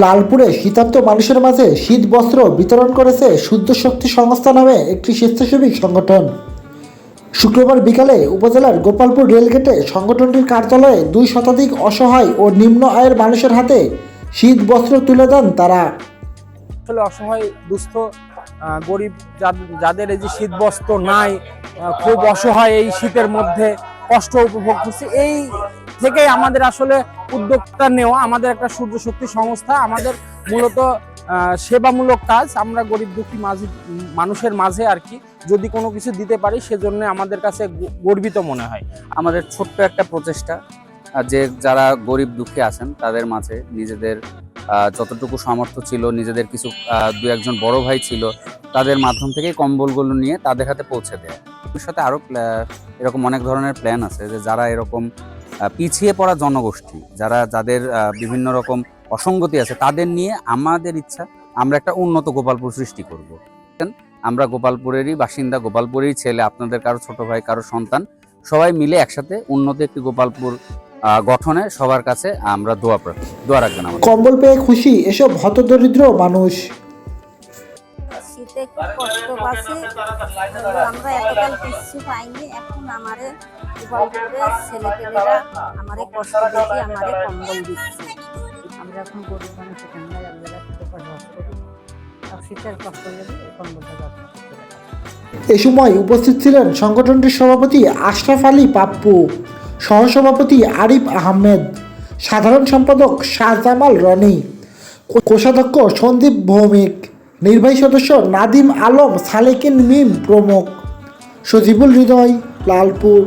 লালপুরে শীতার্ত মানুষের মাঝে শীত বস্ত্র বিতরণ করেছে শুদ্ধ শক্তি সংস্থা নামে একটি স্বেচ্ছাসেবী সংগঠন। শুক্রবার বিকালে উপজেলার গোপালপুর রেলগেটে সংগঠনটির কার্যালয়ে দুই শতাধিক অসহায় ও নিম্ন আয়ের মানুষের হাতে শীত বস্ত্র তুলে দেন তারা। আসলে অসহায়, দুস্থ গরিব যাদের এই যে শীত বস্ত্র নাই খুব অসহায় এই শীতের মধ্যে কষ্ট উপভোগ করছে, এই থেকেই আমাদের আসলে উদ্যোক্তা নেওয়া, আমাদের একটা সূর্য শক্তি সংস্থা, আমাদের মূলত সেবামূলক কাজ। আমরা গরিব দুঃখী মাঝে, মানুষের মাঝে আর কি, যদি কোনো কিছু দিতে পারি, সেজন্য আমাদের কাছে গর্বিত মনে হয়। আমাদের ছোট্ট একটা প্রচেষ্টা যে যারা গরিব দুঃখী আছেন, তাদের মাঝে নিজেদের যতটুকু সামর্থ্য ছিল, নিজেদের কিছু দু একজন বড় ভাই ছিল, তাদের মাধ্যম থেকে কম্বলগুলো নিয়ে তাদের হাতে পৌঁছে দেয়। ভবিষ্যতে আরও এরকম অনেক ধরনের প্ল্যান আছে, যে যারা এরকম পিছিয়ে পড়া জনগোষ্ঠী, যারা যাদের বিভিন্ন রকম অসঙ্গতি আছে, তাদের নিয়ে আমাদের ইচ্ছা, আমরা একটা উন্নত গোপালপুর সৃষ্টি করব। আমরা গোপালপুরেরই বাসিন্দা, গোপালপুরেরই ছেলে, আপনাদের কারও ছোট ভাই, কারও সন্তান, সবাই মিলে একসাথে উন্নত একটি গোপালপুর গঠনে সবার কাছে আমরা দোয়া দোয়া রাখবেন কম্বল পেয়ে খুশি, এসব হতদরিদ্র মানুষ। শীতে খুব কষ্ট পাচ্ছি। আমরা এতকাল কিছু পাইনি। এখন আমারে গোপালপুরে ছেলেপেলেরা আমারে কষ্ট দেখি আমারে কম্বল দিচ্ছে। আমরা এখন গরিব মানুষ এ সময় উপস্থিত ছিলেন সংগঠনটির সভাপতি আশরাফ আলী পাপ্পু, সহসভাপতি আরিফ আহমেদ, সাধারণ সম্পাদক শাহজামাল রনি, কোষাধ্যক্ষ সন্দীপ ভৌমিক নির্বাহী সদস্য নাদিম আলম সালেকিন মিম প্রমুখ। সজিবুল হৃদয় লালপুর।